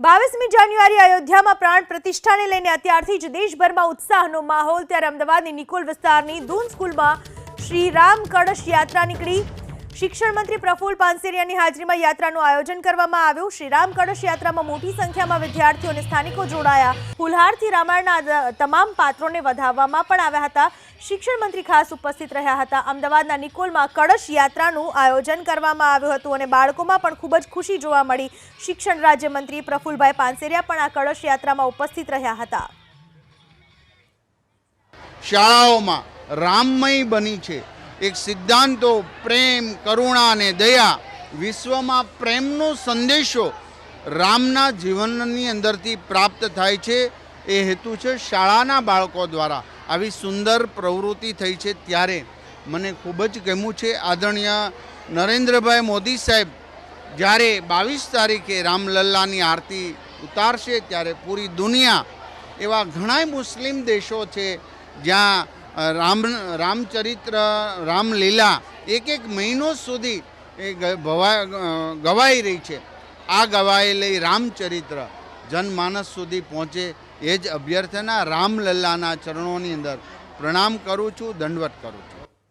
બાવીસમી જાન્યુઆરી અયોધ્યામાં પ્રાણ પ્રતિષ્ઠાને લઈને અત્યારથી જ દેશભરમાં ઉત્સાહનો માહોલ. ત્યારે અમદાવાદની નિકોલ વિસ્તારની દૂન સ્કૂલમાં શ્રી રામ કળશ યાત્રા નીકળી. શિક્ષણ મંત્રી પ્રફુલ પાનસેરિયાની હાજરીમાં યાત્રાનું આયોજન કરવામાં આવ્યું. શ્રી રામ કળશ યાત્રામાં મોટી સંખ્યામાં વિદ્યાર્થીઓ અને સ્થાનિકો જોડાયા. ફુલહારથી રામાયણના તમામ પાત્રોને વધાવવામાં પણ આવ્યા હતા. શિક્ષણ મંત્રી ખાસ ઉપસ્થિત રહ્યા હતા. અમદાવાદના નિકોલમાં કળશ યાત્રાનું આયોજન કરવામાં આવ્યું હતું અને બાળકોમાં પણ ખૂબ જ ખુશી જોવા મળી. શિક્ષણ રાજ્યમંત્રી પ્રફુલભાઈ પાનસેરિયા પણ આ કળશ યાત્રામાં ઉપસ્થિત રહ્યા હતા. શાળાઓમાં રામમય બની છે. એક સિદ્ધાંતો, પ્રેમ, કરુણા અને દયા વિશ્વમાં પ્રેમનો સંદેશો રામના જીવનની અંદરથી પ્રાપ્ત થાય છે, એ હેતુ છે શાળાના બાળકો દ્વારા. આવી સુંદર પ્રવૃત્તિ થઈ છે ત્યારે મને ખૂબ જ ગમ્યું છે. આદરણીય નરેન્દ્રભાઈ મોદી સાહેબ, જ્યારે બાવીસ તારીખે રામલલ્લાની આરતી ઉતારશે, ત્યારે પૂરી દુનિયા એવા ઘણાય મુસ્લિમ દેશો છે જ્યાં રામ, રામચરિત્ર, રામલીલા એક એક મહિનો સુધી એ ગવાઈ રહી છે. આ ગવાયેલી રામચરિત્ર જનમાનસ સુધી પહોંચે એ જ અભ્યર્થના રામલલ્લાના ચરણોની અંદર પ્રણામ કરું છું, દંડવત કરું છું.